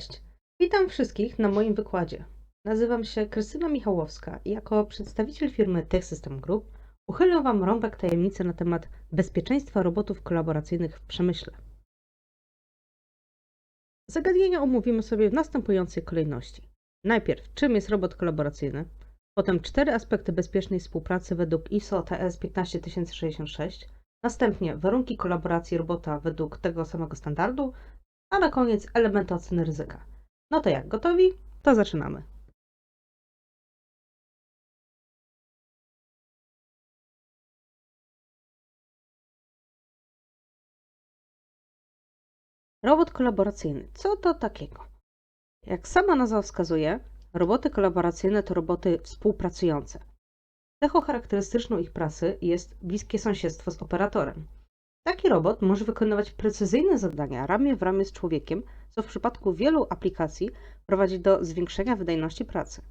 Cześć, witam wszystkich na moim wykładzie. Nazywam się Krystyna Michałowska i jako przedstawiciel firmy TechSystem Group uchylę Wam rąbek tajemnicy na temat bezpieczeństwa robotów kolaboracyjnych w przemyśle. Zagadnienia omówimy sobie w następującej kolejności. Najpierw, czym jest robot kolaboracyjny, potem cztery aspekty bezpiecznej współpracy według ISO TS 15066, następnie warunki kolaboracji robota według tego samego standardu, a na koniec elementy oceny ryzyka. No to jak, gotowi? To zaczynamy. Robot kolaboracyjny. Co to takiego? Jak sama nazwa wskazuje, roboty kolaboracyjne to roboty współpracujące. Cechą charakterystyczną ich pracy jest bliskie sąsiedztwo z operatorem. Taki robot może wykonywać precyzyjne zadania ramię w ramię z człowiekiem, co w przypadku wielu aplikacji prowadzi do zwiększenia wydajności pracy.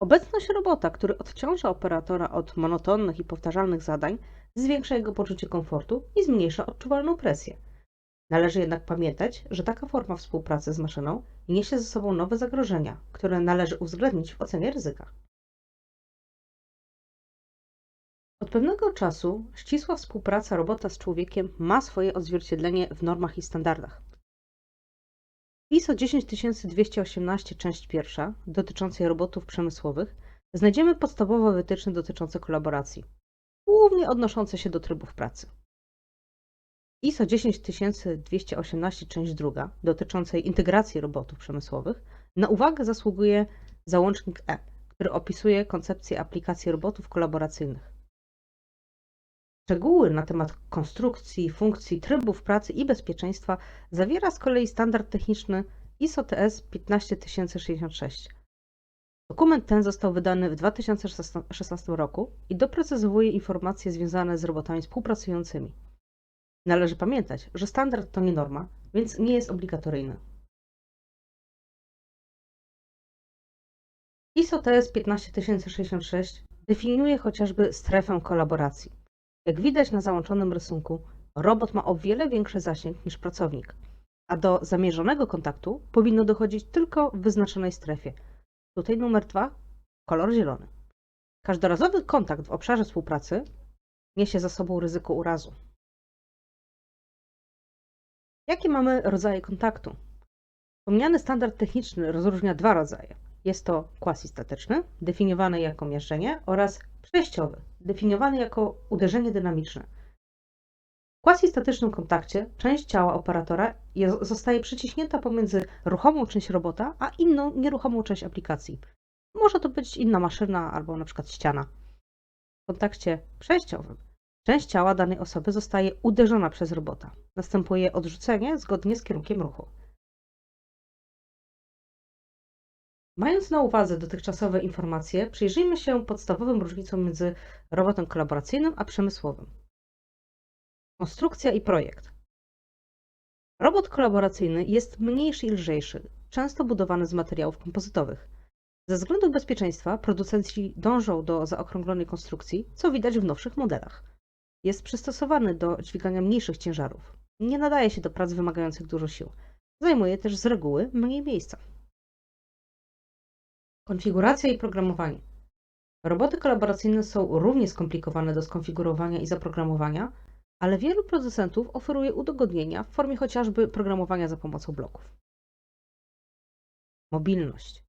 Obecność robota, który odciąża operatora od monotonnych i powtarzalnych zadań, zwiększa jego poczucie komfortu i zmniejsza odczuwalną presję. Należy jednak pamiętać, że taka forma współpracy z maszyną niesie ze sobą nowe zagrożenia, które należy uwzględnić w ocenie ryzyka. Od pewnego czasu ścisła współpraca robota z człowiekiem ma swoje odzwierciedlenie w normach i standardach. ISO 10218 część pierwsza, dotyczącej robotów przemysłowych, znajdziemy podstawowe wytyczne dotyczące kolaboracji, głównie odnoszące się do trybów pracy. ISO 10218 część druga, dotyczącej integracji robotów przemysłowych, na uwagę zasługuje załącznik E, który opisuje koncepcję aplikacji robotów kolaboracyjnych. Szczegóły na temat konstrukcji, funkcji, trybów pracy i bezpieczeństwa zawiera z kolei standard techniczny ISO TS 15066. Dokument ten został wydany w 2016 roku i doprecyzowuje informacje związane z robotami współpracującymi. Należy pamiętać, że standard to nie norma, więc nie jest obligatoryjny. ISO TS 15066 definiuje chociażby strefę kolaboracji. Jak widać na załączonym rysunku, robot ma o wiele większy zasięg niż pracownik, a do zamierzonego kontaktu powinno dochodzić tylko w wyznaczonej strefie. Tutaj numer dwa, kolor zielony. Każdorazowy kontakt w obszarze współpracy niesie za sobą ryzyko urazu. Jakie mamy rodzaje kontaktu? Wspomniany standard techniczny rozróżnia dwa rodzaje. Jest to quasi-statyczny, definiowany jako miażdżenie, oraz przejściowy, definiowany jako uderzenie dynamiczne. W quasi-statycznym kontakcie część ciała operatora zostaje przyciśnięta pomiędzy ruchomą część robota, a inną nieruchomą część aplikacji. Może to być inna maszyna albo na przykład ściana. W kontakcie przejściowym część ciała danej osoby zostaje uderzona przez robota. Następuje odrzucenie zgodnie z kierunkiem ruchu. Mając na uwadze dotychczasowe informacje, przyjrzyjmy się podstawowym różnicom między robotem kolaboracyjnym a przemysłowym. Konstrukcja i projekt. Robot kolaboracyjny jest mniejszy i lżejszy, często budowany z materiałów kompozytowych. Ze względów bezpieczeństwa producenci dążą do zaokrąglonej konstrukcji, co widać w nowszych modelach. Jest przystosowany do dźwigania mniejszych ciężarów. Nie nadaje się do prac wymagających dużo sił. Zajmuje też z reguły mniej miejsca. Konfiguracja i programowanie. Roboty kolaboracyjne są równie skomplikowane do skonfigurowania i zaprogramowania, ale wielu producentów oferuje udogodnienia w formie chociażby programowania za pomocą bloków. Mobilność.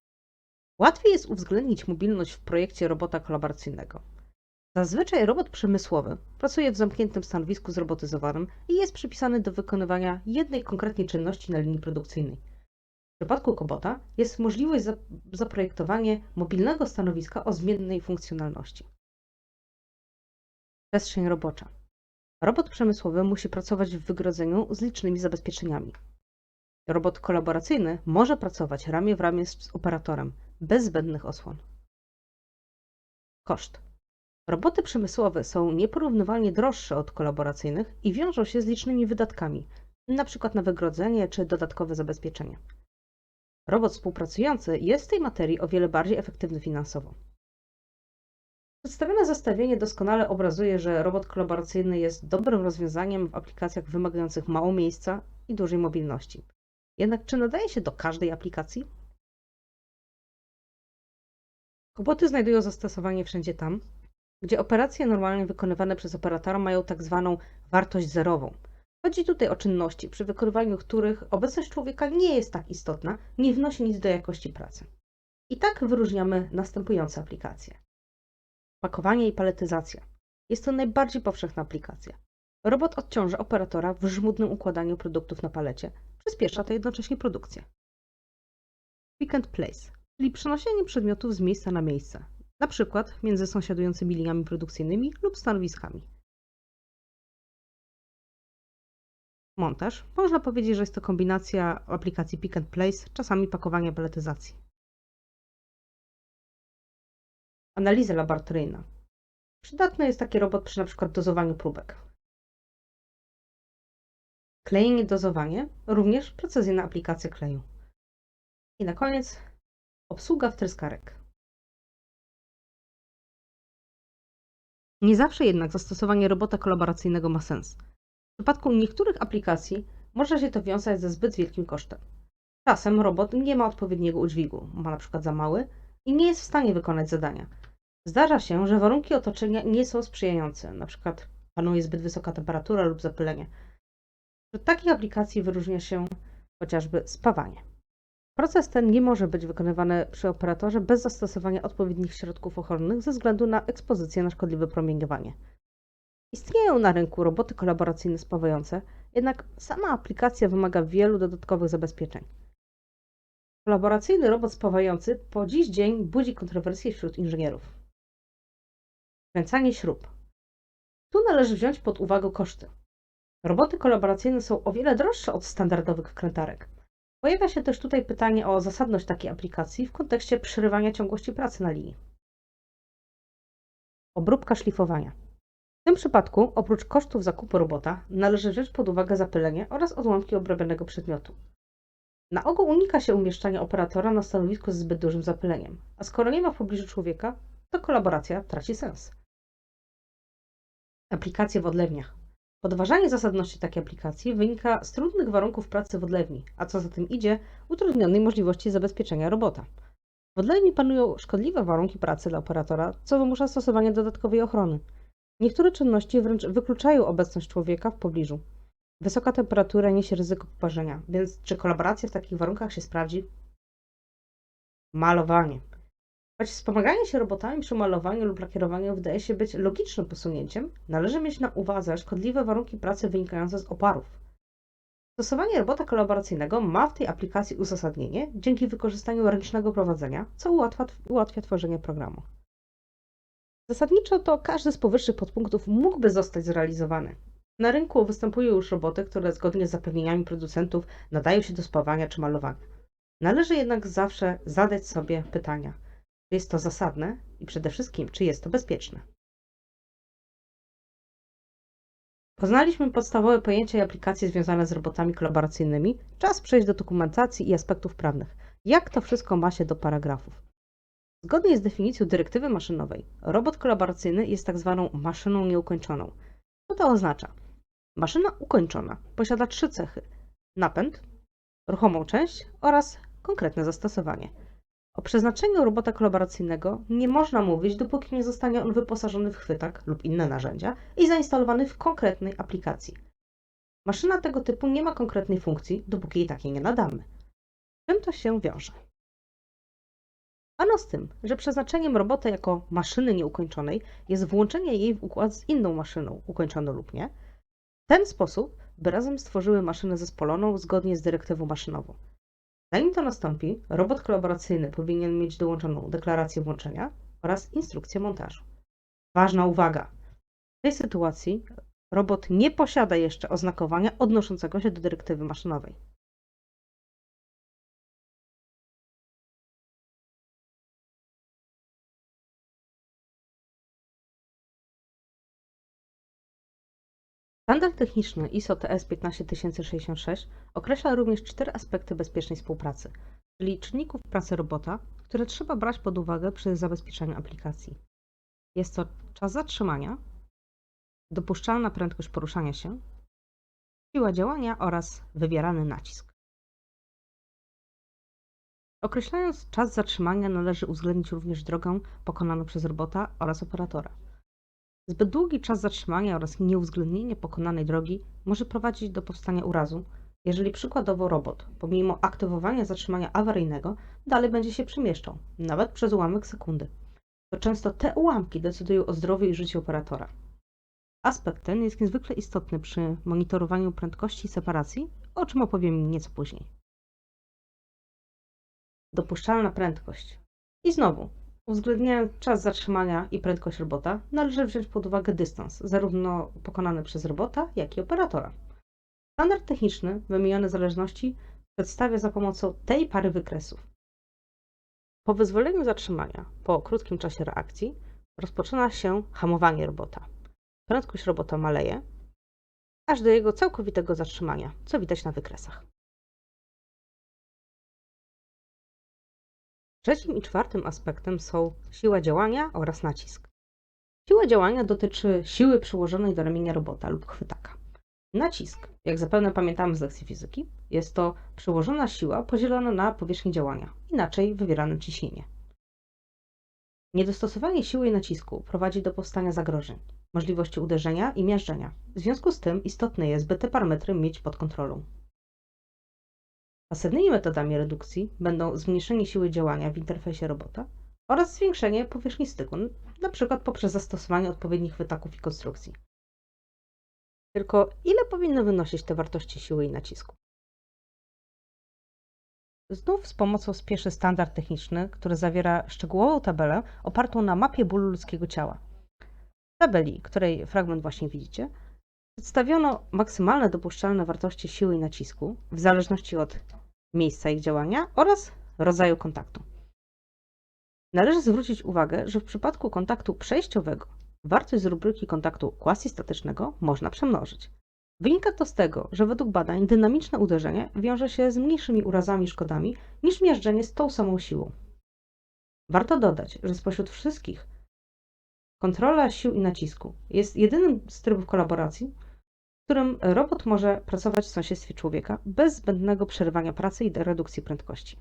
Łatwiej jest uwzględnić mobilność w projekcie robota kolaboracyjnego. Zazwyczaj robot przemysłowy pracuje w zamkniętym stanowisku zrobotyzowanym i jest przypisany do wykonywania jednej konkretnej czynności na linii produkcyjnej. W przypadku Kobota jest możliwość zap- zaprojektowania mobilnego stanowiska o zmiennej funkcjonalności. Przestrzeń robocza. Robot przemysłowy musi pracować w wygrodzeniu z licznymi zabezpieczeniami. Robot kolaboracyjny może pracować ramię w ramię z operatorem, bez zbędnych osłon. Koszt. Roboty przemysłowe są nieporównywalnie droższe od kolaboracyjnych i wiążą się z licznymi wydatkami, np. na wygrodzenie czy dodatkowe zabezpieczenie. Robot współpracujący jest w tej materii o wiele bardziej efektywny finansowo. Przedstawione zestawienie doskonale obrazuje, że robot kolaboracyjny jest dobrym rozwiązaniem w aplikacjach wymagających mało miejsca i dużej mobilności. Jednak czy nadaje się do każdej aplikacji? Koboty znajdują zastosowanie wszędzie tam, gdzie operacje normalnie wykonywane przez operatora mają tak zwaną wartość zerową. Chodzi tutaj o czynności, przy wykonywaniu których obecność człowieka nie jest tak istotna, nie wnosi nic do jakości pracy. I tak wyróżniamy następujące aplikacje. Pakowanie i paletyzacja. Jest to najbardziej powszechna aplikacja. Robot odciąża operatora w żmudnym układaniu produktów na palecie, przyspiesza to jednocześnie produkcję. Pick and place, czyli przenoszenie przedmiotów z miejsca na miejsce, przykład między sąsiadującymi liniami produkcyjnymi lub stanowiskami. Montaż. Można powiedzieć, że jest to kombinacja aplikacji pick and place, czasami pakowania paletyzacji. Analiza laboratoryjna. Przydatny jest taki robot przy np. dozowaniu próbek. Klejenie, dozowanie, również precyzyjna aplikacja kleju. I na koniec obsługa wtryskarek. Nie zawsze jednak zastosowanie robota kolaboracyjnego ma sens. W przypadku niektórych aplikacji może się to wiązać ze zbyt wielkim kosztem. Czasem robot nie ma odpowiedniego udźwigu, ma na przykład za mały i nie jest w stanie wykonać zadania. Zdarza się, że warunki otoczenia nie są sprzyjające, na przykład panuje zbyt wysoka temperatura lub zapylenie. Wśród takich aplikacji wyróżnia się chociażby spawanie. Proces ten nie może być wykonywany przy operatorze bez zastosowania odpowiednich środków ochronnych ze względu na ekspozycję na szkodliwe promieniowanie. Istnieją na rynku roboty kolaboracyjne spawające, jednak sama aplikacja wymaga wielu dodatkowych zabezpieczeń. Kolaboracyjny robot spawający po dziś dzień budzi kontrowersje wśród inżynierów. Kręcanie śrub. Tu należy wziąć pod uwagę koszty. Roboty kolaboracyjne są o wiele droższe od standardowych krętarek. Pojawia się też tutaj pytanie o zasadność takiej aplikacji w kontekście przerywania ciągłości pracy na linii. Obróbka szlifowania. W tym przypadku, oprócz kosztów zakupu robota, należy wziąć pod uwagę zapylenie oraz odłamki obrabianego przedmiotu. Na ogół unika się umieszczania operatora na stanowisku z zbyt dużym zapyleniem, a skoro nie ma w pobliżu człowieka, to kolaboracja traci sens. Aplikacje w odlewniach. Podważanie zasadności takiej aplikacji wynika z trudnych warunków pracy w odlewni, a co za tym idzie, utrudnionej możliwości zabezpieczenia robota. W odlewni panują szkodliwe warunki pracy dla operatora, co wymusza stosowanie dodatkowej ochrony. Niektóre czynności wręcz wykluczają obecność człowieka w pobliżu. Wysoka temperatura niesie ryzyko poparzenia, więc czy kolaboracja w takich warunkach się sprawdzi? Malowanie. Choć wspomaganie się robotami przy malowaniu lub lakierowaniu wydaje się być logicznym posunięciem, należy mieć na uwadze szkodliwe warunki pracy wynikające z oparów. Stosowanie robota kolaboracyjnego ma w tej aplikacji uzasadnienie dzięki wykorzystaniu ręcznego prowadzenia, co ułatwia, ułatwia tworzenie programu. Zasadniczo to każdy z powyższych podpunktów mógłby zostać zrealizowany. Na rynku występują już roboty, które zgodnie z zapewnieniami producentów nadają się do spawania czy malowania. Należy jednak zawsze zadać sobie pytania, czy jest to zasadne i przede wszystkim, czy jest to bezpieczne. Poznaliśmy podstawowe pojęcia i aplikacje związane z robotami kolaboracyjnymi. Czas przejść do dokumentacji i aspektów prawnych. Jak to wszystko ma się do paragrafów? Zgodnie z definicją dyrektywy maszynowej, robot kolaboracyjny jest tak zwaną maszyną nieukończoną. Co to oznacza? Maszyna ukończona posiada trzy cechy: napęd, ruchomą część oraz konkretne zastosowanie. O przeznaczeniu robota kolaboracyjnego nie można mówić, dopóki nie zostanie on wyposażony w chwytak lub inne narzędzia i zainstalowany w konkretnej aplikacji. Maszyna tego typu nie ma konkretnej funkcji, dopóki jej takiej nie nadamy. Czym to się wiąże? Ano z tym, że przeznaczeniem robota jako maszyny nieukończonej jest włączenie jej w układ z inną maszyną, ukończoną lub nie, w ten sposób, by razem stworzyły maszynę zespoloną zgodnie z dyrektywą maszynową. Zanim to nastąpi, robot kolaboracyjny powinien mieć dołączoną deklarację włączenia oraz instrukcję montażu. Ważna uwaga! W tej sytuacji robot nie posiada jeszcze oznakowania odnoszącego się do dyrektywy maszynowej. Standard techniczny ISO TS 15066 określa również cztery aspekty bezpiecznej współpracy, czyli czynników pracy robota, które trzeba brać pod uwagę przy zabezpieczaniu aplikacji. Jest to czas zatrzymania, dopuszczalna prędkość poruszania się, siła działania oraz wybierany nacisk. Określając czas zatrzymania należy uwzględnić również drogę pokonaną przez robota oraz operatora. Zbyt długi czas zatrzymania oraz nieuwzględnienie pokonanej drogi może prowadzić do powstania urazu, jeżeli przykładowo robot, pomimo aktywowania zatrzymania awaryjnego, dalej będzie się przemieszczał, nawet przez ułamek sekundy. To często te ułamki decydują o zdrowiu i życiu operatora. Aspekt ten jest niezwykle istotny przy monitorowaniu prędkości i separacji, o czym opowiem nieco później. Dopuszczalna prędkość. I znowu, uwzględniając czas zatrzymania i prędkość robota, należy wziąć pod uwagę dystans, zarówno pokonany przez robota, jak i operatora. Standard techniczny wymienione zależności przedstawia za pomocą tej pary wykresów. Po wyzwoleniu zatrzymania, po krótkim czasie reakcji, rozpoczyna się hamowanie robota. Prędkość robota maleje, aż do jego całkowitego zatrzymania, co widać na wykresach. Trzecim i czwartym aspektem są siła działania oraz nacisk. Siła działania dotyczy siły przyłożonej do ramienia robota lub chwytaka. Nacisk, jak zapewne pamiętamy z lekcji fizyki, jest to przyłożona siła podzielona na powierzchnię działania, inaczej wywierane ciśnienie. Niedostosowanie siły i nacisku prowadzi do powstania zagrożeń, możliwości uderzenia i miażdżenia. W związku z tym istotne jest, by te parametry mieć pod kontrolą. Pasywnymi metodami redukcji będą zmniejszenie siły działania w interfejsie robota oraz zwiększenie powierzchni styku, np. poprzez zastosowanie odpowiednich wytaków i konstrukcji. Tylko ile powinny wynosić te wartości siły i nacisku? Znów z pomocą spieszy standard techniczny, który zawiera szczegółową tabelę opartą na mapie bólu ludzkiego ciała. W tabeli, której fragment właśnie widzicie, przedstawiono maksymalne dopuszczalne wartości siły i nacisku w zależności od miejsca ich działania oraz rodzaju kontaktu. Należy zwrócić uwagę, że w przypadku kontaktu przejściowego wartość z rubryki kontaktu quasi-statycznego można przemnożyć. Wynika to z tego, że według badań dynamiczne uderzenie wiąże się z mniejszymi urazami i szkodami niż miażdżenie z tą samą siłą. Warto dodać, że spośród wszystkich kontrola sił i nacisku jest jedynym z trybów kolaboracji, w którym robot może pracować w sąsiedztwie człowieka bez zbędnego przerywania pracy i redukcji prędkości.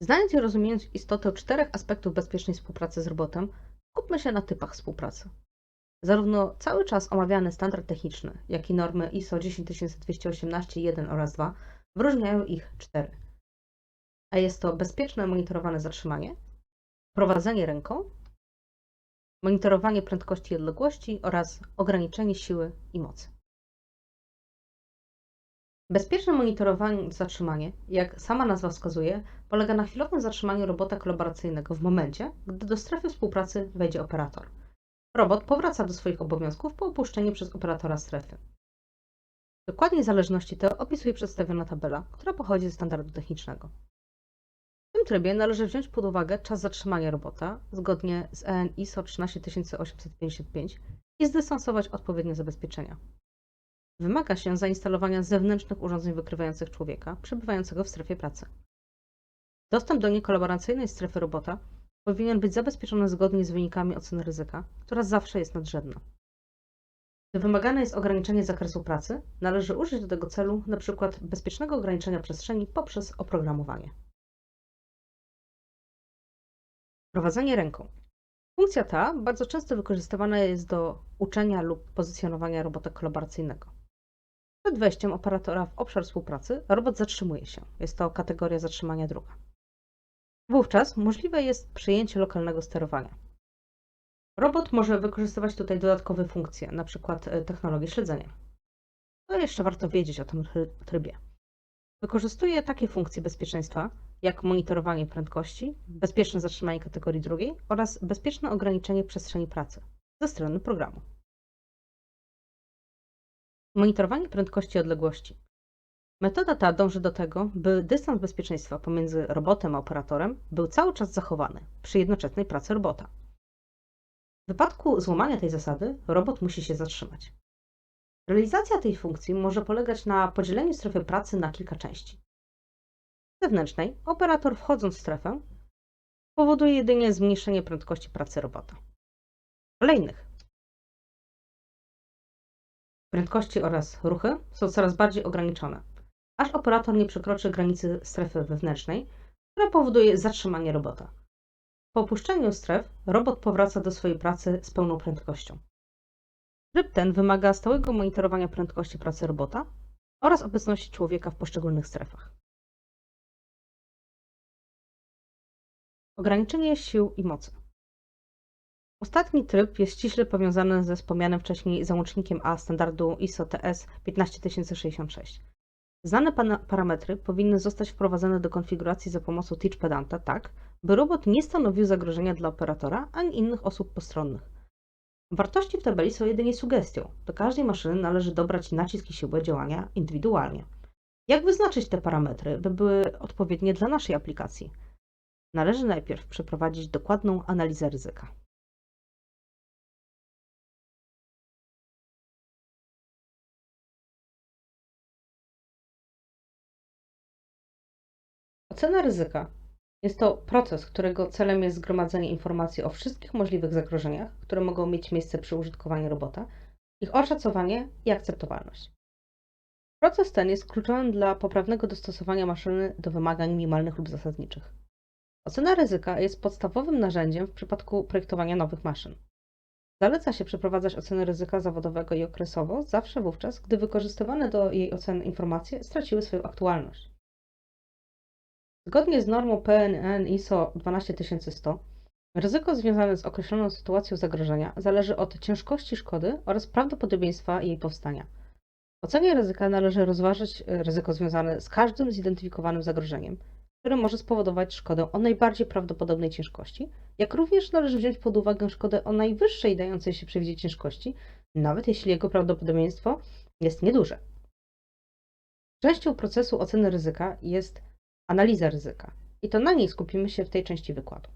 Znając i rozumiejąc istotę czterech aspektów bezpiecznej współpracy z robotem, skupmy się na typach współpracy. Zarówno cały czas omawiany standard techniczny, jak i normy ISO 10218-1 oraz 2 wyróżniają ich cztery. A jest to bezpieczne monitorowane zatrzymanie, prowadzenie ręką, monitorowanie prędkości i odległości oraz ograniczenie siły i mocy. Bezpieczne monitorowanie zatrzymanie, jak sama nazwa wskazuje, polega na chwilowym zatrzymaniu robota kolaboracyjnego w momencie, gdy do strefy współpracy wejdzie operator. Robot powraca do swoich obowiązków po opuszczeniu przez operatora strefy. Dokładnie zależności te opisuje przedstawiona tabela, która pochodzi ze standardu technicznego. W tym trybie należy wziąć pod uwagę czas zatrzymania robota zgodnie z EN ISO 13855 i zdystansować odpowiednie zabezpieczenia. Wymaga się zainstalowania zewnętrznych urządzeń wykrywających człowieka przebywającego w strefie pracy. Dostęp do niekolaboracyjnej strefy robota powinien być zabezpieczony zgodnie z wynikami oceny ryzyka, która zawsze jest nadrzędna. Gdy wymagane jest ograniczenie zakresu pracy, należy użyć do tego celu np. bezpiecznego ograniczenia przestrzeni poprzez oprogramowanie. Prowadzenie ręką. Funkcja ta bardzo często wykorzystywana jest do uczenia lub pozycjonowania robota kolaboracyjnego. Przed wejściem operatora w obszar współpracy robot zatrzymuje się. Jest to kategoria zatrzymania druga. Wówczas możliwe jest przyjęcie lokalnego sterowania. Robot może wykorzystywać tutaj dodatkowe funkcje, np. technologię śledzenia. Co jeszcze warto wiedzieć o tym try- trybie? Wykorzystuje takie funkcje bezpieczeństwa, jak monitorowanie prędkości, bezpieczne zatrzymanie kategorii drugiej oraz bezpieczne ograniczenie przestrzeni pracy ze strony programu. Monitorowanie prędkości i odległości. Metoda ta dąży do tego, by dystans bezpieczeństwa pomiędzy robotem a operatorem był cały czas zachowany przy jednoczesnej pracy robota. W wypadku złamania tej zasady, robot musi się zatrzymać. Realizacja tej funkcji może polegać na podzieleniu strefy pracy na kilka części. W zewnętrznej operator wchodząc w strefę powoduje jedynie zmniejszenie prędkości pracy robota. Kolejnych prędkości oraz ruchy są coraz bardziej ograniczone, aż operator nie przekroczy granicy strefy wewnętrznej, która powoduje zatrzymanie robota. Po opuszczeniu stref robot powraca do swojej pracy z pełną prędkością. Tryb ten wymaga stałego monitorowania prędkości pracy robota oraz obecności człowieka w poszczególnych strefach. Ograniczenie sił i mocy. Ostatni tryb jest ściśle powiązany ze wspomnianym wcześniej załącznikiem A standardu ISO TS 15066. Znane parametry powinny zostać wprowadzone do konfiguracji za pomocą touchpadanta tak, by robot nie stanowił zagrożenia dla operatora ani innych osób postronnych. Wartości w tabeli są jedynie sugestią. Do każdej maszyny należy dobrać nacisk i siłę działania indywidualnie. Jak wyznaczyć te parametry, by były odpowiednie dla naszej aplikacji? Należy najpierw przeprowadzić dokładną analizę ryzyka. Ocena ryzyka jest to proces, którego celem jest zgromadzenie informacji o wszystkich możliwych zagrożeniach, które mogą mieć miejsce przy użytkowaniu robota, ich oszacowanie i akceptowalność. Proces ten jest kluczowym dla poprawnego dostosowania maszyny do wymagań minimalnych lub zasadniczych. Ocena ryzyka jest podstawowym narzędziem w przypadku projektowania nowych maszyn. Zaleca się przeprowadzać ocenę ryzyka zawodowego i okresowo zawsze wówczas, gdy wykorzystywane do jej oceny informacje straciły swoją aktualność. Zgodnie z normą PNN ISO 12100, ryzyko związane z określoną sytuacją zagrożenia zależy od ciężkości szkody oraz prawdopodobieństwa jej powstania. W ocenie ryzyka należy rozważyć e, ryzyko związane z każdym zidentyfikowanym zagrożeniem, które może spowodować szkodę o najbardziej prawdopodobnej ciężkości, jak również należy wziąć pod uwagę szkodę o najwyższej dającej się przewidzieć ciężkości, nawet jeśli jego prawdopodobieństwo jest nieduże. Częścią procesu oceny ryzyka jest analiza ryzyka i to na niej skupimy się w tej części wykładu.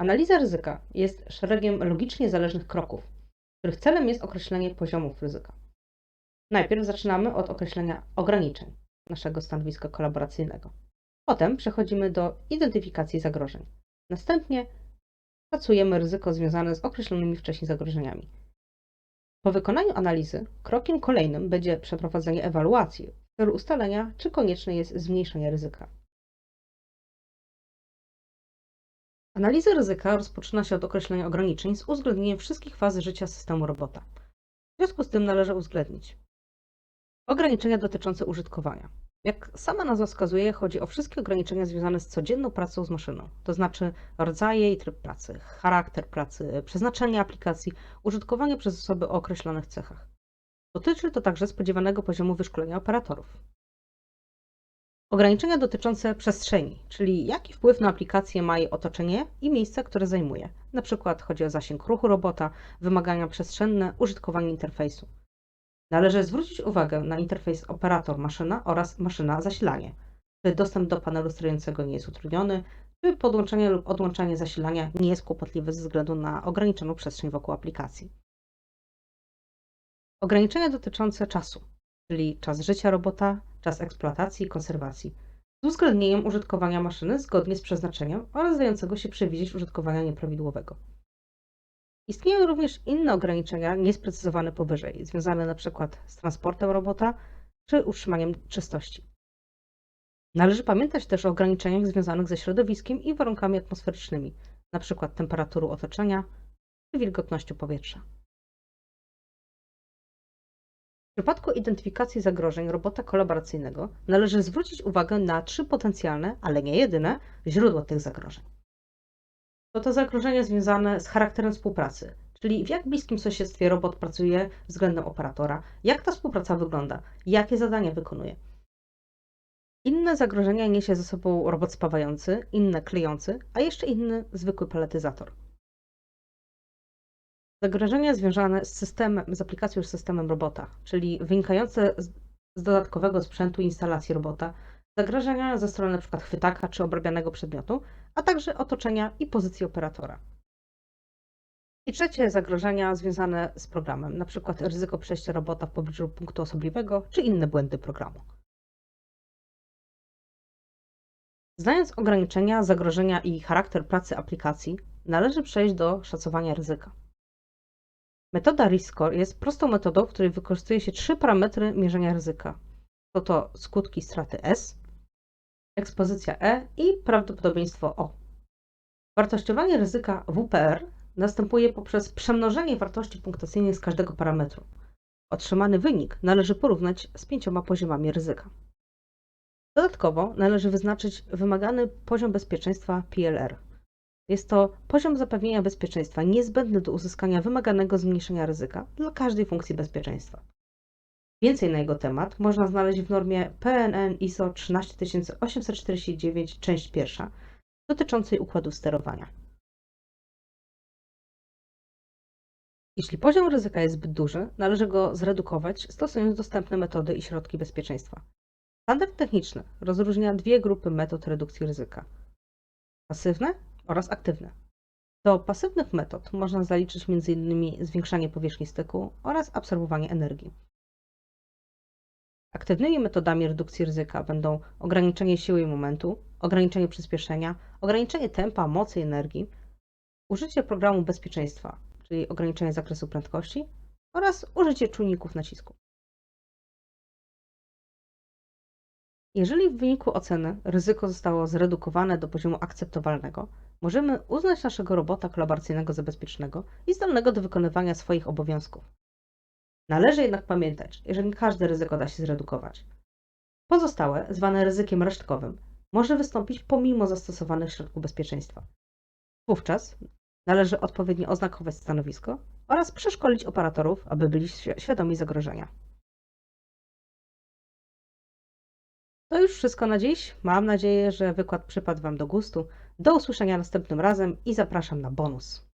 Analiza ryzyka jest szeregiem logicznie zależnych kroków, których celem jest określenie poziomów ryzyka. Najpierw zaczynamy od określenia ograniczeń naszego stanowiska kolaboracyjnego. Potem przechodzimy do identyfikacji zagrożeń. Następnie szacujemy ryzyko związane z określonymi wcześniej zagrożeniami. Po wykonaniu analizy, krokiem kolejnym będzie przeprowadzenie ewaluacji celu ustalenia, czy konieczne jest zmniejszenie ryzyka. Analiza ryzyka rozpoczyna się od określenia ograniczeń z uwzględnieniem wszystkich faz życia systemu robota. W związku z tym należy uwzględnić ograniczenia dotyczące użytkowania. Jak sama nazwa wskazuje, chodzi o wszystkie ograniczenia związane z codzienną pracą z maszyną, to znaczy rodzaje i tryb pracy, charakter pracy, przeznaczenie aplikacji, użytkowanie przez osoby o określonych cechach. Dotyczy to także spodziewanego poziomu wyszkolenia operatorów. Ograniczenia dotyczące przestrzeni, czyli jaki wpływ na aplikację ma jej otoczenie i miejsce, które zajmuje. Na przykład chodzi o zasięg ruchu robota, wymagania przestrzenne, użytkowanie interfejsu. Należy zwrócić uwagę na interfejs operator-maszyna oraz maszyna-zasilanie. Czy dostęp do panelu sterującego nie jest utrudniony, czy podłączenie lub odłączanie zasilania nie jest kłopotliwe ze względu na ograniczoną przestrzeń wokół aplikacji. Ograniczenia dotyczące czasu, czyli czas życia robota, czas eksploatacji i konserwacji, z uwzględnieniem użytkowania maszyny zgodnie z przeznaczeniem oraz dającego się przewidzieć użytkowania nieprawidłowego. Istnieją również inne ograniczenia niesprecyzowane powyżej, związane np. z transportem robota czy utrzymaniem czystości. Należy pamiętać też o ograniczeniach związanych ze środowiskiem i warunkami atmosferycznymi, np. temperaturą otoczenia czy wilgotnością powietrza. Przypadku identyfikacji zagrożeń robota kolaboracyjnego należy zwrócić uwagę na trzy potencjalne, ale nie jedyne, źródła tych zagrożeń. To to zagrożenia związane z charakterem współpracy, czyli w jak bliskim sąsiedztwie robot pracuje względem operatora, jak ta współpraca wygląda, jakie zadania wykonuje. Inne zagrożenia niesie ze sobą robot spawający, inne klejący, a jeszcze inny zwykły paletyzator. Zagrożenia związane z systemem, z aplikacją już systemem robota, czyli wynikające z, z dodatkowego sprzętu instalacji robota, zagrożenia ze strony np. chwytaka czy obrabianego przedmiotu, a także otoczenia i pozycji operatora. I trzecie zagrożenia związane z programem, np. ryzyko przejścia robota w pobliżu punktu osobliwego czy inne błędy programu. Znając ograniczenia, zagrożenia i charakter pracy aplikacji, należy przejść do szacowania ryzyka. Metoda RISCOR jest prostą metodą, w której wykorzystuje się trzy parametry mierzenia ryzyka. To to skutki straty S, ekspozycja E i prawdopodobieństwo O. Wartościowanie ryzyka WPR następuje poprzez przemnożenie wartości punktacyjnych z każdego parametru. Otrzymany wynik należy porównać z pięcioma poziomami ryzyka. Dodatkowo należy wyznaczyć wymagany poziom bezpieczeństwa PLR. Jest to poziom zapewnienia bezpieczeństwa niezbędny do uzyskania wymaganego zmniejszenia ryzyka dla każdej funkcji bezpieczeństwa. Więcej na jego temat można znaleźć w normie PNN ISO 13849 część pierwsza dotyczącej układu sterowania. Jeśli poziom ryzyka jest zbyt duży, należy go zredukować stosując dostępne metody i środki bezpieczeństwa. Standard techniczny rozróżnia dwie grupy metod redukcji ryzyka: pasywne oraz aktywne. Do pasywnych metod można zaliczyć m.in. zwiększanie powierzchni styku oraz absorbowanie energii. Aktywnymi metodami redukcji ryzyka będą ograniczenie siły i momentu, ograniczenie przyspieszenia, ograniczenie tempa, mocy i energii, użycie programu bezpieczeństwa, czyli ograniczenie zakresu prędkości oraz użycie czujników nacisku. Jeżeli w wyniku oceny ryzyko zostało zredukowane do poziomu akceptowalnego, możemy uznać naszego robota kolaboracyjnego za bezpiecznego i zdolnego do wykonywania swoich obowiązków. Należy jednak pamiętać, że nie każde ryzyko da się zredukować. Pozostałe, zwane ryzykiem resztkowym, może wystąpić pomimo zastosowanych środków bezpieczeństwa. Wówczas należy odpowiednio oznakować stanowisko oraz przeszkolić operatorów, aby byli świadomi zagrożenia. To już wszystko na dziś. Mam nadzieję, że wykład przypadł Wam do gustu. Do usłyszenia następnym razem i zapraszam na bonus.